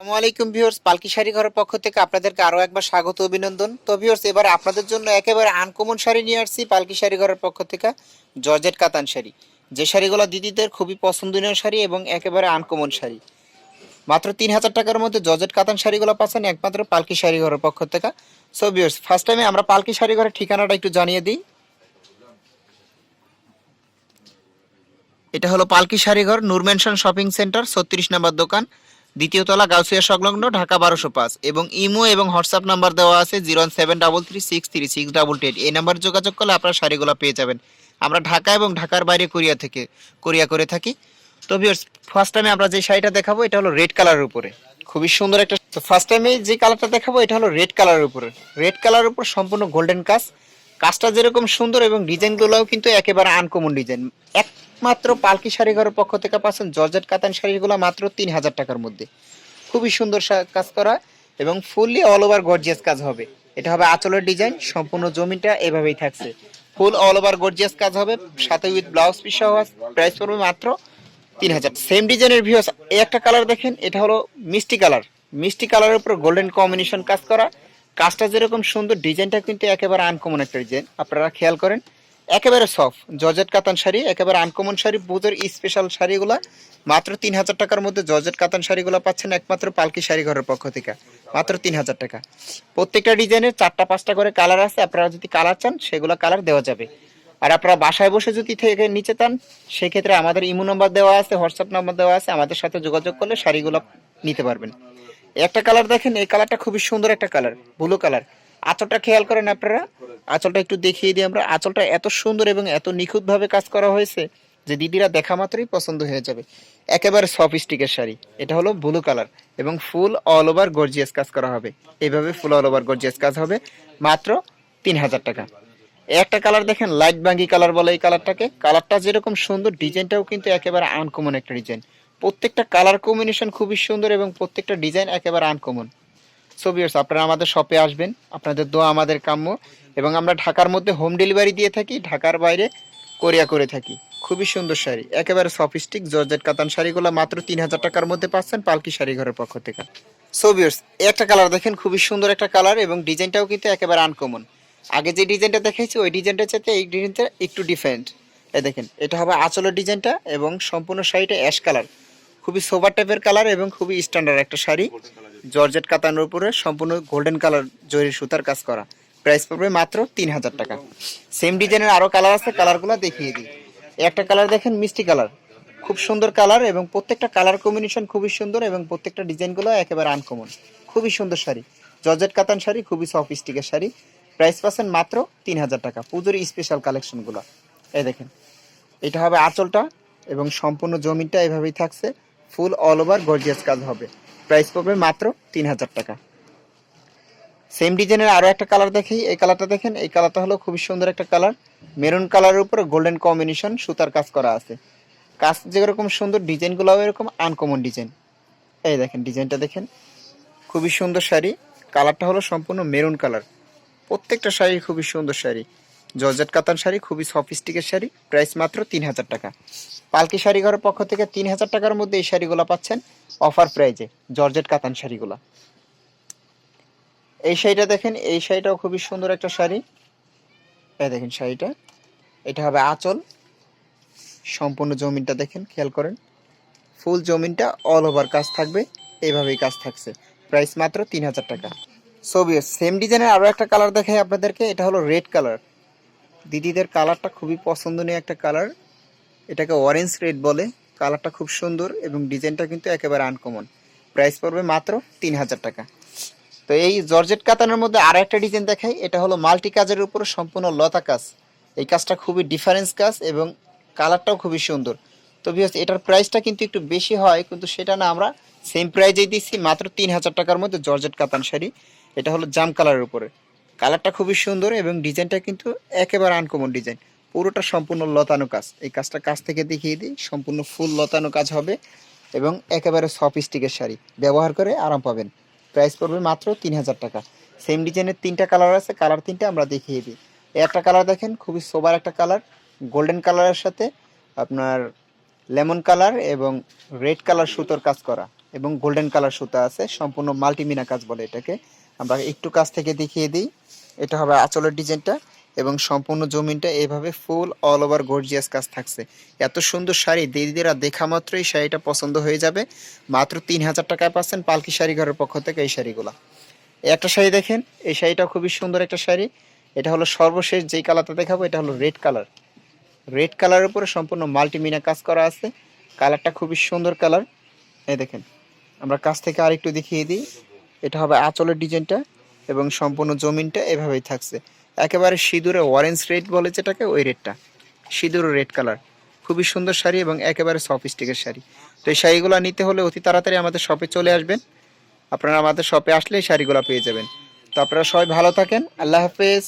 আসসালামু আলাইকুম পালকি শাড়ি ঘরের পক্ষ থেকে আপনাদেরকে আরও একবার স্বাগত অভিনন্দন। তো ভিউয়ার্স, এবার আপনাদের জন্য একেবারে আনকমন শাড়ি নিয়ে আসছি পালকি শাড়ি ঘরের পক্ষ থেকে, জর্জেট কাতান শাড়ি। যে শাড়িগুলো দিদিদের খুবই পছন্দনীয় শাড়ি এবং একেবারে আনকমন শাড়ি। মাত্র তিন হাজার টাকার মধ্যে জর্জেট কাতান শাড়িগুলো পাচ্ছেন একমাত্র পালকি শাড়ি ঘরের পক্ষ থেকে। সো ভিউয়ার্স ফার্স্ট টাইমে আমরা পালকি শাড়ি ঘরের ঠিকানাটা একটু জানিয়ে দিই। এটা হলো পালকি শাড়িঘর নূর মেনশন শপিং সেন্টার, ছত্রিশ নম্বর দোকান। দ্বিতীয় তলা গাউসিয়া সংলগ্ন ঢাকা বারোশো পাঁচ এবং ইমো এবং হোয়াটসঅ্যাপ নাম্বার দেওয়া আছে zero seven double three six three six double eight. এই নাম্বার যোগাযোগ করলে আপনার শাড়িগুলো পেয়ে যাবেন। আমরা ঢাকা এবং ঢাকার বাইরে কোরিয়া থেকে, কোরিয়া করে থাকি। তো ভিউয়ার্স ফার্স্ট টাইমে আমরা যে শাড়িটা দেখাবো, এটা হলো রেড কালারের উপরে। খুবই সুন্দর একটা, তো ফার্স্ট টাইমে যে কালারটা দেখাবো, এটা হলো রেড কালারের উপরে। রেড কালারের উপর সম্পূর্ণ গোল্ডেন কাজ। কাজটা যেরকম সুন্দর এবং ডিজাইনগুলোও কিন্তু একেবারে আনকমন ডিজাইন একমাত্র পালকি শাড়িঘরের পক্ষ থেকে পাচ্ছেন জর্জেট কাতান শাড়িগুলো মাত্র তিন হাজার টাকার মধ্যে। খুবই সুন্দর কাজ করা এবং ফুললি অল ওভার গর্জিয়াস কাজ হবে। এটা হবে আঁচলের ডিজাইন সম্পূর্ণ জমিটা এভাবেই থাকছে। ফুল অল ওভার গর্জিয়াস কাজ হবে, সাথে উইথ ব্লাউজ পিস প্রাইস পড়বে মাত্র তিন হাজার। সেম ডিজাইনের ভিউস এই একটা কালার দেখেন, এটা হলো মিষ্টি কালার মিষ্টি কালারের উপর গোল্ডেন কম্বিনেশন কাজ করা। কাজটা যেরকম সুন্দর ডিজাইনটা কিন্তু একেবারে আনকমন একটা ডিজাইন আপনারা খেয়াল করেন একেবারে সফট জর্জেট কাতান শাড়ি, একেবারে আনকমন শাড়ি পুজোর স্পেশাল শাড়িগুলা। মাত্র তিন হাজার টাকার মধ্যে জর্জেট কাতান শাড়িগুলো পাচ্ছেন একমাত্র পালকি শাড়ি ঘরের পক্ষ থেকে। মাত্র তিন হাজার টাকা। প্রত্যেকটা ডিজাইনের চারটা পাঁচটা করে কালার আছে, আপনারা যদি কালার চান, সেগুলো কালার দেওয়া যাবে। আর আপনারা বাসায় বসে যদি থেকে নিচে চান সেক্ষেত্রে আমাদের ইমো নাম্বার দেওয়া আছে, হোয়াটসঅ্যাপ নাম্বার দেওয়া আছে, আমাদের সাথে যোগাযোগ করলে শাড়িগুলো নিতে পারবেন। একটা কালার দেখেন, এই কালারটা খুবই সুন্দর একটা কালার ব্লু কালার আঁচলটা খেয়াল করেন আপনারা? আঁচলটা একটু দেখিয়ে দিই আমরা। আঁচলটা এত সুন্দর এবং এত নিখুঁতভাবে কাজ করা হয়েছে যে দিদিরা দেখা মাত্রই পছন্দ হয়ে যাবে। একেবারে সফিস্টিকের শাড়ি। এটা হলো ব্লু কালার এবং ফুল অল ওভার গর্জিয়াস কাজ করা হবে। এইভাবে ফুল অল ওভার গর্জিয়াস কাজ হবে। মাত্র তিন হাজার টাকা। একটা কালার দেখেন লাইট বাঙ্গি কালার বলে এই কালারটাকে কালারটা যেরকম সুন্দর ডিজাইনটাও কিন্তু একেবারে আনকমন একটা ডিজাইন প্রত্যেকটা কালার কম্বিনেশন খুবই সুন্দর এবং প্রত্যেকটা ডিজাইন একেবারে আনকমন সো ভিউয়ার্স আপনারা আমাদের শপে আসবেন। আপনাদের দোয়া আমাদের কাম্য। এবং আমরা ঢাকার মধ্যে হোম ডেলিভারি দিয়ে থাকি, ঢাকার বাইরে কোরিয়া করে থাকি। খুবই সুন্দর শাড়ি। একেবারে সফিস্টিক জর্জেট কাতান শাড়িগুলো মাত্র তিন হাজার টাকার মধ্যে পাচ্ছেন পালকি শাড়ি ঘরের পক্ষ থেকে। সো ভিউয়ার্স একটা কালার দেখেন, খুবই সুন্দর একটা কালার এবং ডিজাইনটাও কিন্তু একেবারে আনকমন আগে যে ডিজাইনটা দেখাইছি, ওই ডিজাইনটার চাইতে এই ডিজাইনটা একটু ডিফারেন্ট এ দেখেন, এটা হবে আঁচলের ডিজাইনটা এবং সম্পূর্ণ শাড়িটা অ্যাশ কালার খুবই সোবার টাইপের কালার এবং খুবই স্ট্যান্ডার্ড একটা শাড়ি। জর্জেট কাতানোর উপরে সম্পূর্ণ গোল্ডেন কালার জরির সুতার কাজ করা। প্রাইস পড়বে মাত্র তিন হাজার টাকা সেম ডিজাইনের আরও কালার আছে, কালারগুলো দেখিয়ে দিই। একটা কালার দেখেন, মিষ্টি কালার। খুব সুন্দর কালার এবং প্রত্যেকটা কালার কম্বিনেশন খুবই সুন্দর এবং প্রত্যেকটা ডিজাইনগুলো একেবারে আনকমন খুবই সুন্দর শাড়ি। জর্জেট কাতান শাড়ি, খুবই সফিস্টিকের শাড়ি। প্রাইস পাচ্ছেন মাত্র তিন হাজার টাকা। পুজোর স্পেশাল কালেকশনগুলো এই দেখেন, এটা হবে আঁচলটা এবং সম্পূর্ণ জমিটা এভাবেই থাকছে। ফুল অল ওভার গর্জিয়াস কাজ হবে। প্রাইস পড়বে মাত্র তিন হাজার টাকা সেম ডিজাইনের আরও একটা কালার দেখি, এই কালারটা দেখেন, এই কালারটা হলো খুবই সুন্দর একটা কালার মেরুন কালারের উপরে গোল্ডেন কম্বিনেশন সুতার কাজ করা আছে। কাজ যেরকম সুন্দর ডিজাইনগুলোও এরকম আনকমন ডিজাইন এই দেখেন ডিজাইনটা দেখেন। খুবই সুন্দর শাড়ি। কালারটা হলো সম্পূর্ণ মেরুন কালার প্রত্যেকটা শাড়ি খুবই সুন্দর শাড়ি। জর্জেট কাতান শাড়ি, খুবই সফিস্টিকের শাড়ি প্রাইস মাত্র তিন হাজার টাকা। পালকি শাড়ি ঘরের পক্ষ থেকে তিন হাজার টাকার মধ্যে এই শাড়িগুলো পাচ্ছেন অফার প্রাইজে জর্জেট কাতান শাড়িগুলো। এই শাড়িটা দেখেন, এই শাড়িটাও খুবই সুন্দর একটা শাড়ি। এই দেখেন শাড়িটা, এটা হবে আঁচল। সম্পূর্ণ জমিনটা দেখেন, খেয়াল করেন। ফুল জমিনটা অল ওভার কাজ থাকবে এইভাবেই কাজ থাকছে। প্রাইস মাত্র তিন হাজার টাকা ছবি সেম ডিজাইনের আরও একটা কালার দেখাই আপনাদেরকে, এটা হলো রেড কালার দিদিদের কালারটা খুবই পছন্দনীয় একটা কালার। এটাকে অরেঞ্জ রেড বলে। কালারটা খুব সুন্দর এবং ডিজাইনটা কিন্তু একেবারে আনকমন প্রাইস পড়বে মাত্র তিন হাজার টাকা। তো এই জর্জেট কাতানের মধ্যে আর একটা ডিজাইন দেখাই। এটা হলো মাল্টি কাজের উপর সম্পূর্ণ লতা কাজ। এই কাজটা খুবই ডিফারেন্স কাজ এবং কালারটাও খুবই সুন্দর। তো বিকজ এটার প্রাইসটা কিন্তু একটু বেশি হয়, কিন্তু সেটা না, আমরা সেম প্রাইজেই দিচ্ছি মাত্র তিন হাজার টাকার মধ্যে জর্জেট কাতান শাড়ি। এটা হলো জাম কালারের উপরে। কালারটা খুবই সুন্দর এবং ডিজাইনটা কিন্তু একেবারে আনকমন ডিজাইন পুরোটা সম্পূর্ণ লতানো কাজ। এই কাজটা কাছ থেকে দেখিয়ে দিই। সম্পূর্ণ ফুল লতানো কাজ হবে এবং একেবারে সফিস্টিকের শাড়ি। ব্যবহার করে আরাম পাবেন। প্রাইস পড়বে মাত্র তিন হাজার টাকা সেম ডিজাইনের তিনটা কালার আছে। কালার তিনটা আমরা দেখিয়ে দিই। একটা কালার দেখেন, খুবই সোবার একটা কালার গোল্ডেন কালারের সাথে আপনার লেমন কালার এবং রেড কালার সুতোর কাজ করা। এবং গোল্ডেন কালার সুতা আছে। সম্পূর্ণ মাল্টিমিনা কাজ বলে এটাকে। আমরা একটু কাছ থেকে দেখিয়ে দিই। এটা হবে আঁচলের ডিজাইনটা এবং সম্পূর্ণ জমিনটা এভাবে ফুল অল ওভার গর্জিয়াস কাজ থাকছে। এত সুন্দর শাড়ি দিদিরা দেখা মাত্রই শাড়িটা পছন্দ হয়ে যাবে। মাত্র তিন হাজার টাকায় পাচ্ছেন পালকি শাড়ি ঘরের পক্ষ থেকে এই শাড়িগুলো। এই একটা শাড়ি দেখেন, এই শাড়িটা খুবই সুন্দর একটা শাড়ি। এটা হলো সর্বশেষ যেই কালারটা দেখাবো, এটা হলো রেড কালার রেড কালারের উপরে সম্পূর্ণ মাল্টিমিনা কাজ করা আছে। কালারটা খুবই সুন্দর কালার এই দেখেন, আমরা কাছ থেকে আরেকটু দেখিয়ে দিই। এটা হবে আঁচলের ডিজাইনটা এবং সম্পূর্ণ জমিনটা এভাবেই থাকছে। একেবারে সিঁদুরে অরেঞ্জ রেড বলে যেটাকে, ওই রেডটা সিঁদুর রেড কালার খুবই সুন্দর শাড়ি এবং একেবারে সফিস্টিকের শাড়ি। তো এই শাড়িগুলো নিতে হলে অতি তাড়াতাড়ি আমাদের শপে চলে আসবেন। আপনারা আমাদের শপে আসলে এই শাড়িগুলো পেয়ে যাবেন। তো আপনারা সবাই ভালো থাকেন। আল্লাহ হাফেজ।